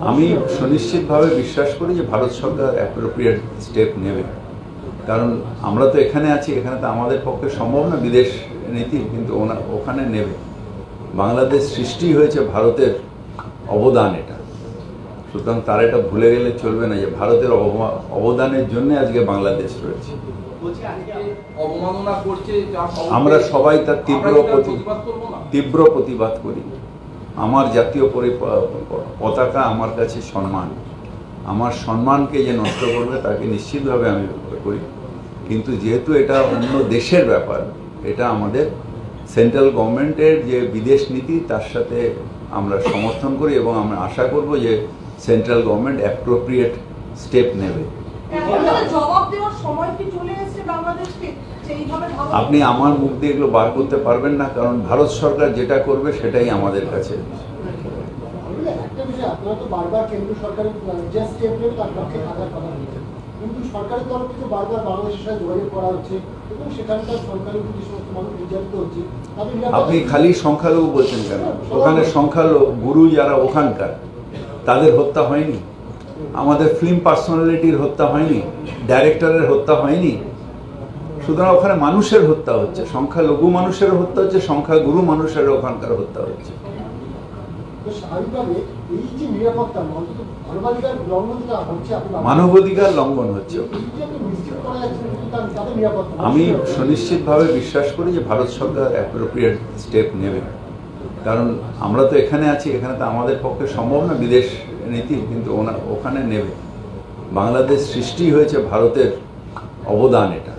আমি সুনিশ্চিতভাবে বিশ্বাস করি যে ভারত সরকার অ্যাপ্রোপ্রিয়েট স্টেপ নেবে। কারণ আমরা তো এখানে আছি এখানে তো আমাদের পক্ষে সম্ভব না বিদেশ নীতি কিন্তু ওনা- ওখানে নেবে। বাংলাদেশ সৃষ্টি হয়েছে ভারতের অবদান এটা। সুতরাং তারা এটা ভুলে গেলে চলবে না যে ভারতের অবদানের জন্য আজকে বাংলাদেশ রয়েছে। আমরা সবাই তার তীব্র তীব্র প্রতিবাদ করি। আমার জাতীয় পরি- পতাকা আমার কাছে সম্মান। আমার সম্মানকে যে নষ্ট করবে তাকে নিশ্চিতভাবে আমি করি। কিন্তু যেহেতু এটা অন্য দেশের ব্যাপার, এটা আমাদের সেন্ট্রাল গভর্নমেন্টের যে বিদেশ নীতি, তার সাথে আমরা সমর্থন করি এবং আমরা আশা করব যে সেন্ট্রাল গভর্নমেন্ট অ্যাপ্রোপ্রিয়েট স্টেপ নেবে। জবাব দেওয়ার সময় কি চলে এসেছে ভারত- আপনি আমার মুখ দিয়ে এগুলো বার করতে পারবেন না কারণ ভারত সরকার যেটা করবে সেটাই আমাদের কাছে। কিন্তু সরকারের তরফ থেকে বারবার বাংলাদেশের সাথে যোগাযোগ করা হচ্ছে এবং সেখানকার যে সমস্ত মানুষ নির্যাতিত হচ্ছে আপনি খালি সংখ্যালঘু বলছেন কেন? ওখানে সংখ্যালঘু গুরু যারা ওখানকার তাদের হত্যা হয়নি? আমাদের ফিল্ম পার্সোনালিটির হত্যা হয়নি? ডাইরেক্টরের হত্যা হয়নি? সুতরাং ওখানে মানুষের হত্যা হচ্ছে সংখ্যালঘু মানুষের হত্যা হচ্ছে সংখ্যাগুরু মানুষের ওখানকার হত্যা হচ্ছে। মানবাধিকার লঙ্ঘন হচ্ছে আমি সুনিশ্চিতভাবে বিশ্বাস করি যে ভারত সরকার অ্যাপ্রোপ্রিয়েট স্টেপ নেবে। কারণ আমরা তো এখানে আছি এখানে তো আমাদের পক্ষে সম্ভব না বিদেশ নীতি কিন্তু ওখানে নেবে। বাংলাদেশ সৃষ্টি হয়েছে ভারতের অবদান এটা।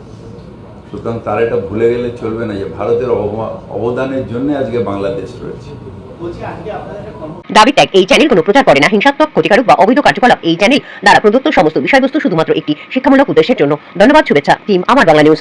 সুতরাং তারা এটা ভুলে গেলে চলবে না যে ভারতের অবদানের জন্য আজকে বাংলাদেশ রয়েছে। দাবি ত্যাগ এই চ্যানেল কোনো প্রচার করে না। হিংসাত্মক ক্ষতিকারক বা অবৈধ কার্যকলাপ এই চ্যানেল দ্বারা প্রদত্ত সমস্ত বিষয়বস্তু শুধুমাত্র একটি শিক্ষামূলক উদ্দেশ্যের জন্য। ধন্যবাদ শুভেচ্ছা টিম আমার বাংলা নিউজ